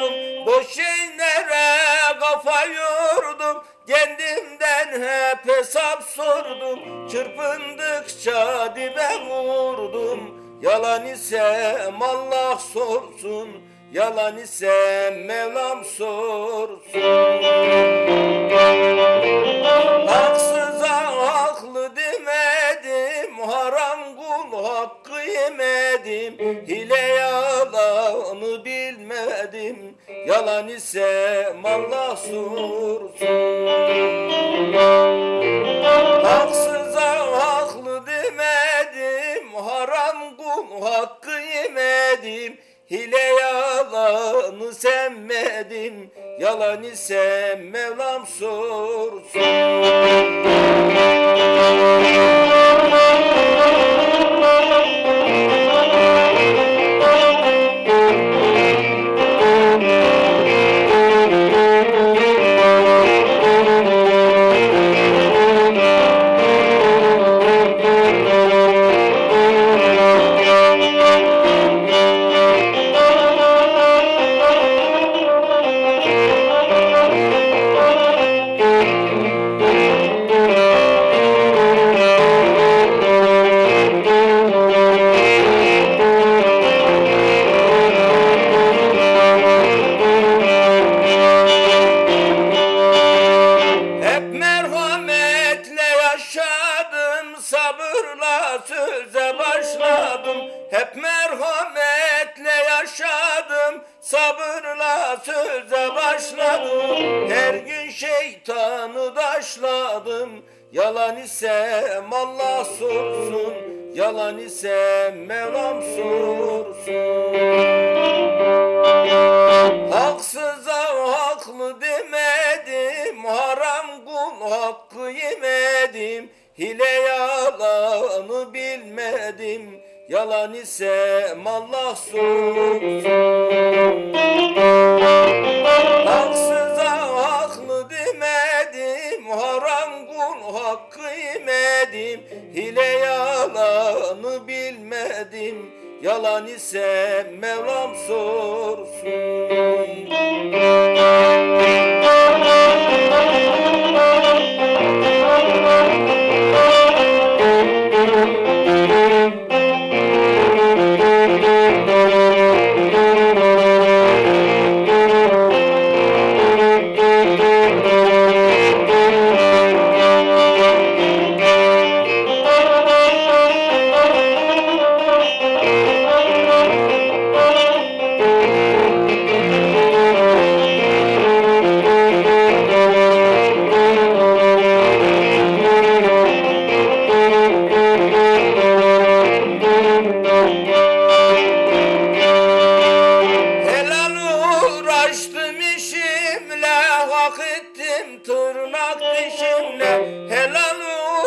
yordum. Boş şeylere kafa yordum. Kendimden hep hesap sordum. Çırpındıkça dibe vurdum. Yalan isem Allah sorsun. Yalan isem Mevlam sorsun. Haksıza haklı demedim. Haram kul hakkı yemedim. Yalan ise Allah sorsun Haksıza haklı demedim Haram kul hakkı yemedim. Hile yalanı sevmedim Yalan ise Mevlam sorsun Hep merhametle yaşadım, sabırla söze başladım. Her gün şeytanı daşladım, yalan ise Allah sorsun, yalan ise Mevlam sorsun. Haksıza haklı demedim Haksıza haklı demedim Haram kul hakkı yemedim. Hile yalanı bilmedim Yalan ise Mevlam sorsun tırnak dişimle Helal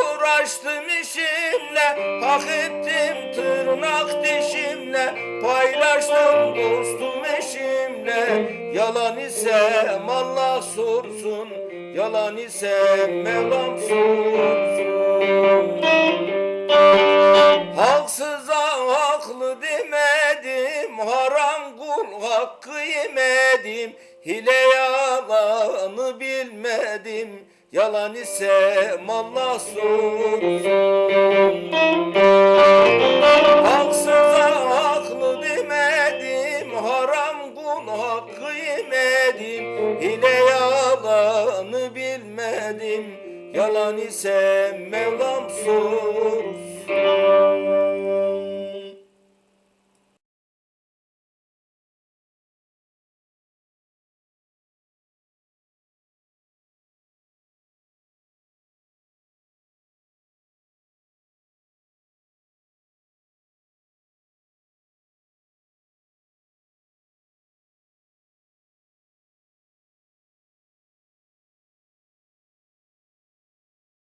uğraştım işimle. Hak ettim tırnak dişimle Paylaştım dostum eşimle. Yalan ise Allah sorsun. Yalan ise Mevlam sorsun. Haksıza haklı demedim. Haram kul hakkı yemedim Hile yalanı bilmedim. Yalan ise Allah sorsun Haksıza haklı demedim. Haram kul hakkı yemedim Hile yalanı bilmedim. Yalan ise Mevlam sorsun